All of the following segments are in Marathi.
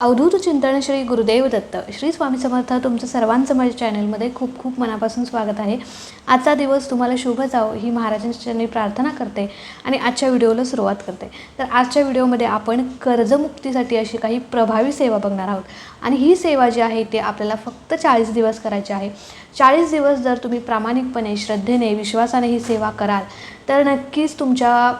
अवधूत चिंतन श्री गुरुदेव दत्त. श्री स्वामी समर्थ तुमचं सर्वांचं माझ्या चॅनलमध्ये खूप खूप मनापासून स्वागत आहे. आजचा दिवस तुम्हाला शुभ जावो ही महाराजांच्या प्रार्थना करते आणि आजच्या व्हिडिओला सुरुवात करते. तर आजच्या व्हिडिओमध्ये आपण कर्जमुक्तीसाठी अशी काही प्रभावी सेवा बघणार आहोत. आणि ही सेवा जी आहे ती आपल्याला फक्त चाळीस दिवस करायची आहे. चाळीस दिवस जर तुम्ही प्रामाणिकपणे श्रद्धेने विश्वासाने ही सेवा कराल तर नक्कीच तुमच्या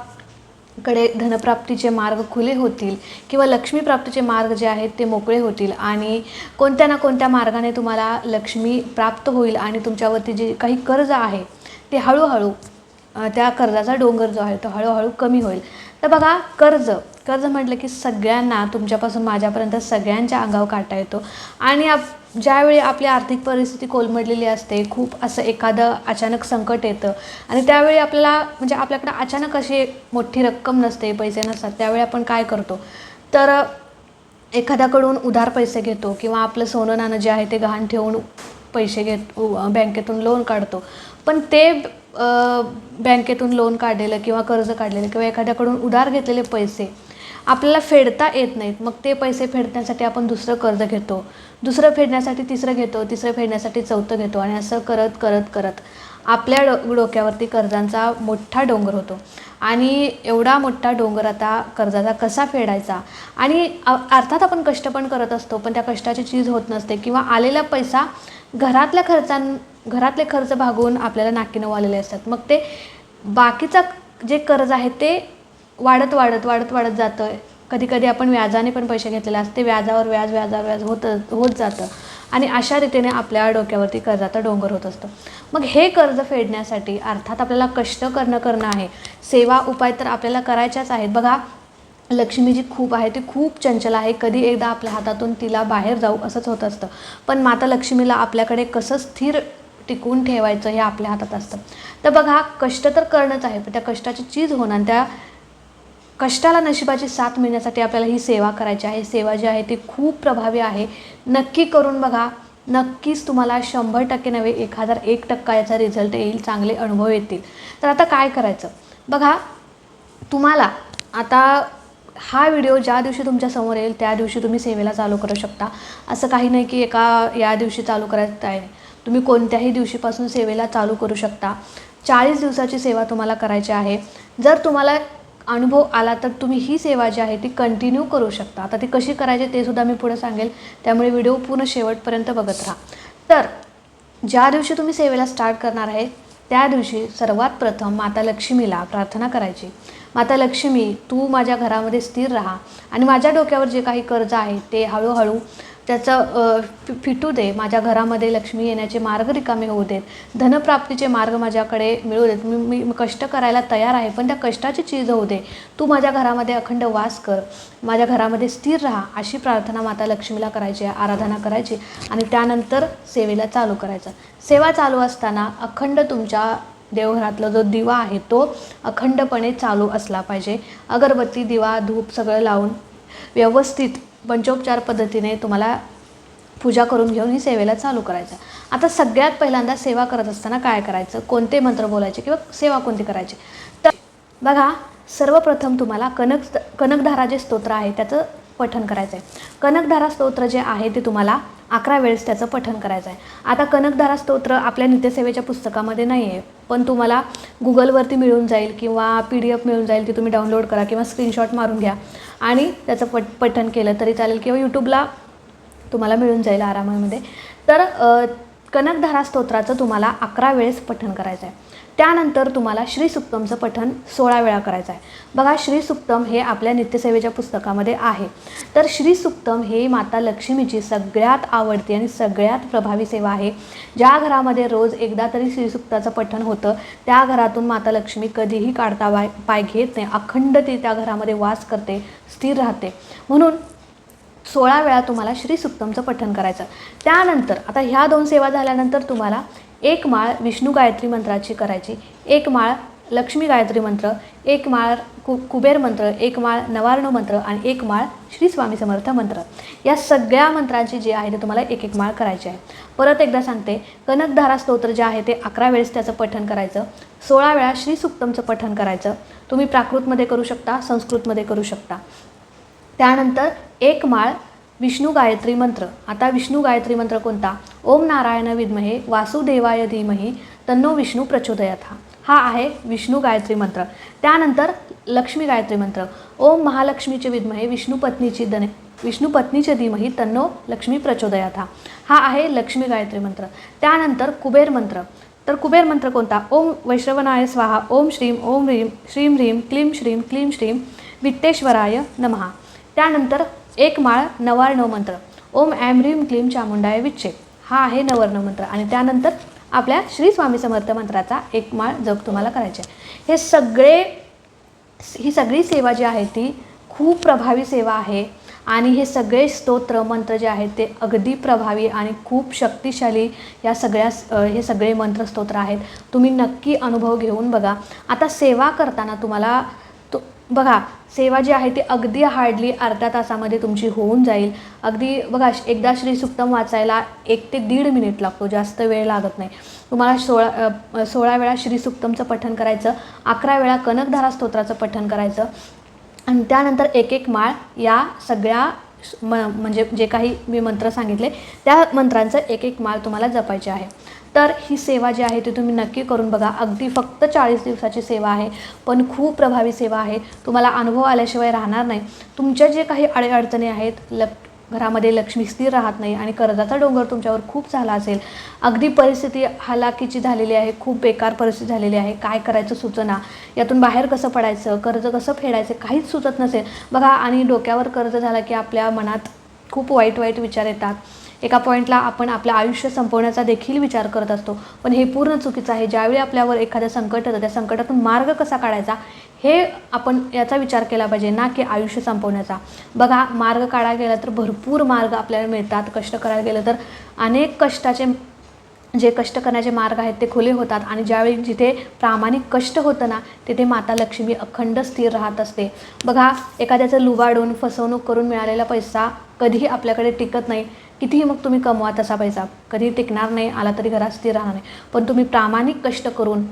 कडे धनप्राप्तीचे मार्ग खुले होतील किंवा लक्ष्मीप्राप्तीचे मार्ग जे आहेत ते मोकळे होतील आणि कोणत्या ना कोणत्या मार्गाने तुम्हाला लक्ष्मी प्राप्त होईल आणि तुमच्यावरती जे काही कर्ज आहे ते हळूहळू त्या कर्जाचा डोंगर जो आहे तो हळूहळू कमी होईल. तर बघा कर्ज. कर्ज म्हटलं की सगळ्यांना तुमच्यापासून माझ्यापर्यंत सगळ्यांच्या अंगावर काटा येतो. आणि आप ज्यावेळी आपली आर्थिक परिस्थिती कोलमडलेली असते खूप असं एखादं अचानक संकट येतं. आणि त्यावेळी आपल्याला म्हणजे आपल्याकडं अचानक अशी एक मोठी रक्कम नसते पैसे नसतात त्यावेळी आपण काय करतो? तर एखाद्याकडून उधार पैसे घेतो किंवा आपलं सोनं नाणं जे आहे ते गहाण ठेवून पैसे घेत बँकेतून लोन काढतो. पण ते बँकेतून लोन काढलेलं किंवा कर्ज काढलेलं किंवा एखाद्याकडून उधार घेतलेले पैसे आपल्याला फेडता येत नाहीत. मग ते पैसे फेडण्यासाठी आपण दुसरं कर्ज घेतो. दुसरं फेडण्यासाठी तिसरं घेतो. तिसरं फेडण्यासाठी चौथं घेतो. आणि असं करत करत करत आपल्या डो डोक्यावरती कर्जांचा मोठा डोंगर होतो. आणि एवढा मोठा डोंगर आता कर्जाचा कसा फेडायचा? आणि अर्थात आपण कष्ट पण करत असतो पण त्या कष्टाची चीज होत नसते किंवा आलेला पैसा घरातल्या खर्चां घरातले खर्च भागवून आपल्याला नाकीनऊ आलेले असतात. मग ते बाकीचा जे कर्ज आहे ते वाढत वाढत वाढत वाढत जातं कधी कधी आपण व्याजाने पण पैसे घेतलेले असते व्याजावर व्याज व्याजावर व्याज होत होत जातं. आणि अशा रीतीने आपल्या डोक्यावरती कर्जाचा डोंगर होत असतो. मग हे कर्ज फेडण्यासाठी अर्थात आपल्याला कष्ट करणं करणं आहे. सेवा उपाय तर आपल्याला करायच्याच आहेत. बघा लक्ष्मी जी खूप आहे. ती खूप चंचल आहे. कधी एकदा आपल्या हातातून तिला बाहेर जाऊ असंच होत असतं. पण माता लक्ष्मीला आपल्याकडे कसं स्थिर टिकून ठेवायचं हे आपल्या हातात असतं. तर बघा कष्ट तर करणंच आहे. पण त्या कष्टाची चीज होणं आणि त्या कष्टाला नशिबाची साथ मिळण्यासाठी आपल्याला ही सेवा करायची आहे. सेवा जी आहे ती खूप प्रभावी आहे. नक्की करून बघा. नक्कीच तुम्हाला शंभर टक्के नव्हे एक हजार एक टक्का याचा रिझल्ट येईल चांगले अनुभव येतील. तर आता काय करायचं? बघा तुम्हाला आता हा व्हिडिओ ज्या दिवशी तुमच्यासमोर येईल त्या दिवशी तुम्ही सेवेला चालू करू शकता. असं काही नाही की एका या दिवशी चालू करायचं आहे. तुम्ही कोणत्याही दिवशीपासून सेवेला चालू करू शकता. चाळीस दिवसाची सेवा तुम्हाला करायची आहे. जर तुम्हाला अनुभव आला तर तुम्ही ही सेवा जी आहे ती कंटिन्यू करू शकता. आता ती कशी करायची ते सुद्धा मी पुढे सांगेल. त्यामुळे व्हिडिओ पूर्ण शेवटपर्यंत बघत राहा. तर ज्या दिवशी तुम्ही सेवेला स्टार्ट करणार आहे त्या दिवशी सर्वात प्रथम माता लक्ष्मीला प्रार्थना करायची. माता लक्ष्मी तू माझ्या घरामध्ये स्थिर राहा. आणि माझ्या डोक्यावर जे काही कर्ज आहे ते हळूहळू त्याचं फि- फिटू दे. माझ्या घरामध्ये लक्ष्मी येण्याचे मार्ग रिकामे होऊ देत. धनप्राप्तीचे मार्ग माझ्याकडे मिळू देत. मी मी मी कष्ट करायला तयार आहे पण त्या कष्टाची चीज होऊ दे. तू माझ्या घरामध्ये अखंड वास कर. माझ्या घरामध्ये स्थिर राहा अशी प्रार्थना माता लक्ष्मीला करायची आराधना करायची आणि त्यानंतर सेवेला चालू करायचं. सेवा चालू असताना अखंड तुमच्या देवघरातला जो दिवा आहे तो अखंडपणे चालू असला पाहिजे. अगरबत्ती दिवा धूप सगळं लावून व्यवस्थित पंचोपचार पद्धतीने तुम्हाला पूजा करून घेऊन ही सेवेला चालू करायचं. आता सगळ्यात पहिल्यांदा सेवा करत असताना काय करायचं? कोणते मंत्र बोलायचे किंवा सेवा कोणती करायची? तर बघा सर्वप्रथम तुम्हाला कनक कनकधारा जे स्तोत्र आहे त्याचं पठन करायचं आहे कनकधारा स्तोत्र जे आहे ते तुम्हाला अकरा वेळेस त्याचं पठन करायचं आहे आता कनकधारा स्तोत्र आपल्या नित्यसेवेच्या पुस्तकामध्ये नाही आहे पण तुम्हाला गुगलवरती मिळून जाईल किंवा पी डी एफ मिळून जाईल ती तुम्ही डाउनलोड करा किंवा स्क्रीनशॉट मारून घ्या. आणि त्याचं पट पठन केलं तरी चालेल किंवा यूट्यूबला तुम्हाला मिळून जाईल आरामामध्ये. तर कनकधारा स्तोत्राचं तुम्हाला अकरा वेळेस पठण करायचं आहे. त्यानंतर तुम्हाला श्री सुक्तमचं पठण सोळा वेळा करायचं आहे. बघा श्री सुक्तम हे आपल्या नित्यसेवेच्या पुस्तकामध्ये आहे. तर श्री सुक्तम हे माता लक्ष्मीची सगळ्यात आवडती आणि सगळ्यात प्रभावी सेवा आहे. ज्या घरामध्ये रोज एकदा तरी श्रीसुक्ताचं पठण होतं त्या घरातून माता लक्ष्मी कधीही काढता पाय पाय घेत नाही. अखंड ती त्या घरामध्ये वास करते स्थिर राहते. म्हणून सोळा वेळा तुम्हाला श्री सुक्तमचं पठण करायचं. त्यानंतर आता ह्या दोन सेवा झाल्यानंतर तुम्हाला एक माळ विष्णू गायत्री मंत्राची करायची एक माळ लक्ष्मी गायत्री मंत्र एक माळ कु कुबेर मंत्र एक माळ नवार्ण मंत्र आणि एक माळ श्री स्वामी समर्थ मंत्र. या सगळ्या मंत्रांची जी आहे ते तुम्हाला एक एक माळ करायची आहे. परत एकदा सांगते कनकधारा स्तोत्र जे आहे ते अकरा वेळेस त्याचं पठण करायचं सोळा वेळा श्री सुक्तमचं पठण करायचं. तुम्ही प्राकृतमध्ये करू शकता संस्कृतमध्ये करू शकता. त्यानंतर एक माळ विष्णू गायत्री मंत्र. आता विष्णू गायत्री मंत्र कोणता? ओम नारायण विद्महे वासुदेवाय धीमहे तन्नो विष्णू प्रचोदयात हा आहे विष्णू गायत्री मंत्र. त्यानंतर लक्ष्मी गायत्री मंत्र. ओम महालक्ष्मीचे विद्महे विष्णू पत्नीची दने विष्णू पत्नीचे धीमही तन्नो लक्ष्मी प्रचोदयात हा आहे लक्ष्मी गायत्री मंत्र. त्यानंतर कुबेर मंत्र. तर कुबेर मंत्र कोणता? ओम वैश्रवनाय स्वाहा ओम श्रीम ओम ह्रीम श्रीम ह्रीम क्लीम श्रीम क्लीम श्रीम विट्टेश्वराय नमहा. त्यानंतर एक माळ नवार्णव मंत्र. ओम ॲम ह्रीम क्लीम चामुंडाय विच्छे. हा आहे नवर्णव मंत्र. आणि त्यानंतर आपल्या श्री स्वामी समर्थ मंत्राचा एक माळ जप तुम्हाला करायचे आहे. हे सगळे ही सगळी सेवा जी आहे ती खूप प्रभावी सेवा आहे. आणि हे सगळे स्तोत्र मंत्र जे आहेत ते अगदी प्रभावी आणि खूप शक्तिशाली या सगळ्या हे सगळे मंत्र स्तोत्र आहेत. तुम्ही नक्की अनुभव घेऊन बघा. आता सेवा करताना तुम्हाला बघा सेवा जी आहे ती अगदी हार्डली अर्ध्या तासामध्ये तुमची होऊन जाईल. अगदी बघा एकदा श्री सुक्तम वाचायला एक ते दीड मिनिट लागतो जास्त वेळ लागत नाही. तुम्हाला सोळा सोळा वेळा श्री सुक्तमचं पठण करायचं अकरा वेळा कनकधारा स्तोत्राचं पठण करायचं आणि त्यानंतर एक एक माळ या सगळ्या म म्हणजे जे काही मी मंत्र सांगितले त्या मंत्रांचं एक एक माळ तुम्हाला जपायचे आहे. तर ही सेवा जी आहे ती तुम्ही नक्की करून बघा. अगदी फक्त चाळीस दिवसाची सेवा आहे पण खूप प्रभावी सेवा आहे. तुम्हाला अनुभव आल्याशिवाय राहणार नाही. तुमच्या जे काही अडीअडचणी आहेत लप घरामध्ये लक्ष्मी स्थिर राहत नाही आणि कर्जाचा डोंगर तुमच्यावर खूप झाला असेल. अगदी परिस्थिती हालाकीची झालेली आहे खूप बेकार परिस्थिती झालेली आहे. काय करायचं सुचना? यातून बाहेर कसं पडायचं? कर्ज कसं फेडायचं? काहीच सुचत नसेल. बघा आणि डोक्यावर कर्ज झालं की आपल्या मनात खूप वाईट वाईट विचार येतात. एका पॉईंटला आपण आपलं आयुष्य संपवण्याचा देखील विचार करत असतो. पण हे पूर्ण चुकीचं आहे. ज्यावेळी आपल्यावर एखादं संकट येतं त्या संकटातून मार्ग कसा काढायचा हे आपण याचा विचार केला पाहिजे ना की आयुष्य संपवण्याचा. बघा मार्ग काढायला गेला तर भरपूर मार्ग आपल्याला मिळतात. कष्ट करायला गेलं तर अनेक कष्टाचे जे कष्ट करण्याचे मार्ग आहेत ते खुले होतात. आणि ज्यावेळी जिथे प्रामाणिक कष्ट होतं ना तिथे माता लक्ष्मी अखंड स्थिर राहत असते. बघा एखाद्याचं लुबाडून फसवणूक करून मिळालेला पैसा कधीही आपल्याकडे टिकत नाही. कितीही मग तुम्ही कमवा तसा पैसा. कधी टिकणार नाही आला तरी घरात स्थिर राहणार नाही. पण तुम्ही प्रामाणिक कष्ट करून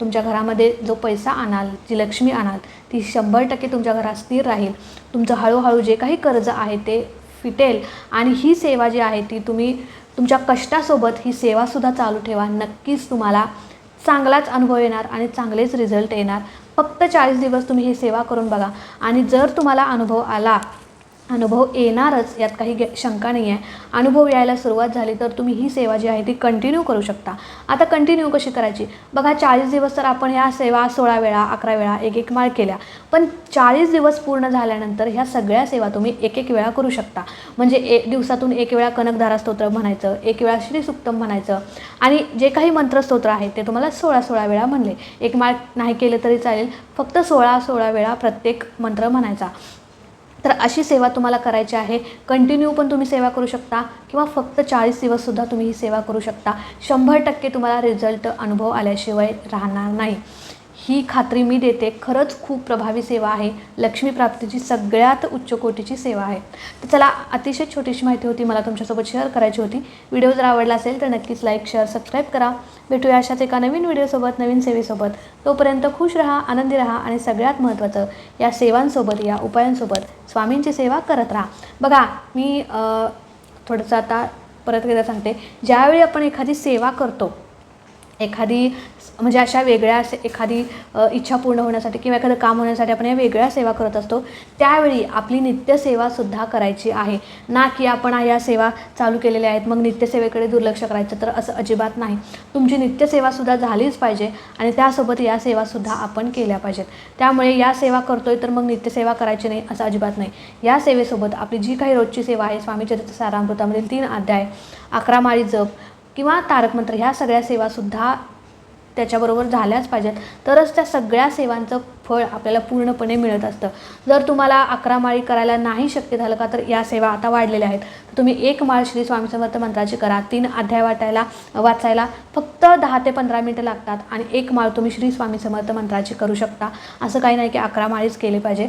तुमच्या घरामध्ये जो पैसा आणाल जी लक्ष्मी आणाल ती शंभर टक्के तुमच्या घरात स्थिर राहील. तुमचं हळूहळू जे काही कर्ज आहे ते फिटेल आणि ही सेवा जी आहे ती तुम्ही तुमच्या कष्टासोबत ही सेवासुद्धा चालू ठेवा. नक्कीच तुम्हाला चांगलाच अनुभव येणार आणि चांगलेच रिझल्ट येणार. फक्त चाळीस दिवस तुम्ही ही सेवा करून बघा आणि जर तुम्हाला अनुभव आला अनुभव येणारच यात काही गे शंका नाही आहे अनुभव यायला सुरुवात झाली तर तुम्ही ही सेवा जी आहे ती कंटिन्यू करू शकता. आता कंटिन्यू कशी करायची? बघा चाळीस दिवस तर आपण ह्या सेवा सोळा वेळा अकरा वेळा एक एक माळ केल्या. पण चाळीस दिवस पूर्ण झाल्यानंतर ह्या सगळ्या सेवा तुम्ही एक एक वेळा करू शकता. म्हणजे एक दिवसातून एक वेळा कनकधारा स्तोत्र म्हणायचं एक वेळा श्रीसुक्तम म्हणायचं आणि जे काही मंत्रस्तोत्र आहेत ते तुम्हाला सोळा सोळा वेळा म्हणले. एक माळ नाही केलं तरी चालेल फक्त सोळा सोळा वेळा प्रत्येक मंत्र म्हणायचा. तर अशी सेवा तुम्हाला करायची आहे. कंटिन्यू पण तुम्ही सेवा करू शकता किंवा फक्त चाळीस दिवससुद्धा तुम्ही ही सेवा करू शकता. शंभर टक्के तुम्हाला रिझल्ट अनुभव आल्याशिवाय राहणार नाही. ही खात्री मी देते खरंच खूप प्रभावी सेवा आहे. लक्ष्मी प्राप्तीची सगळ्यात उच्च कोटीची सेवा आहे. तर चला अतिशय छोटीशी माहिती होती मला तुमच्यासोबत शेअर करायची होती. व्हिडिओ जर आवडला असेल तर नक्कीच लाईक शेअर सबस्क्राईब करा. भेटूया अशाच एका नवीन व्हिडिओसोबत नवीन सेवेसोबत. तोपर्यंत खुश राहा आनंदी राहा आणि सगळ्यात महत्त्वाचं या सेवांसोबत या उपायांसोबत स्वामींची सेवा करत राहा. बघा मी थोडंसं आता परत एकदा सांगते. ज्यावेळी आपण एखादी सेवा करतो एखादी म्हणजे अशा वेगळ्या असे एखादी इच्छा पूर्ण होण्यासाठी किंवा एखादं काम होण्यासाठी आपण या वेगळ्या सेवा करत असतो त्यावेळी आपली नित्यसेवासुद्धा करायची आहे. ना की आपण या सेवा चालू केलेल्या आहेत मग नित्यसेवेकडे दुर्लक्ष करायचं तर असं अजिबात नाही. तुमची नित्यसेवासुद्धा झालीच पाहिजे आणि त्यासोबत या सेवासुद्धा आपण केल्या पाहिजेत. त्यामुळे या सेवा करतोय तर मग नित्यसेवा करायची नाही असं अजिबात नाही. या सेवेसोबत आपली जी काही रोजची सेवा आहे स्वामी चरित्र सारामृतामधील तीन अध्याय अकरा माळी जप किंवा तारकमंत्र ह्या सगळ्या सेवासुद्धा त्याच्याबरोबर झाल्याच पाहिजेत. तरच त्या सगळ्या सेवांचं फळ आपल्याला पूर्णपणे मिळत असतं. जर तुम्हाला अकरा माळी करायला नाही शक्य झालं का तर या सेवा आता वाढलेल्या आहेत. तर तुम्ही एक माळ श्री स्वामी समर्थ मंत्राची करा. तीन अध्याय वाटायला वाचायला फक्त दहा ते पंधरा मिनटं लागतात आणि एक माळ तुम्ही श्री स्वामी समर्थ मंत्राची करू शकता. असं काही नाही की अकरा माळीच केले पाहिजे.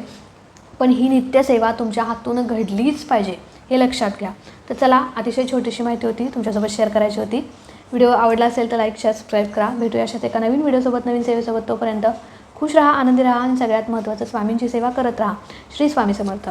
पण ही नित्यसेवा तुमच्या हातून घडलीच पाहिजे. हे लक्षात घ्या. तर चला अतिशय छोटीशी माहिती होती तुमच्यासोबत शेअर करायची होती. व्हिडिओ आवडला असेल तर लाईक शेअर सबस्क्राईब करा. भेटूया अशाच एका नवीन व्हिडिओसोबत नवीन सेवेसोबत. तोपर्यंत खुश राहा आनंदी राहा आणि सगळ्यात महत्त्वाचं स्वामींची सेवा करत राहा. श्री स्वामी समर्थ.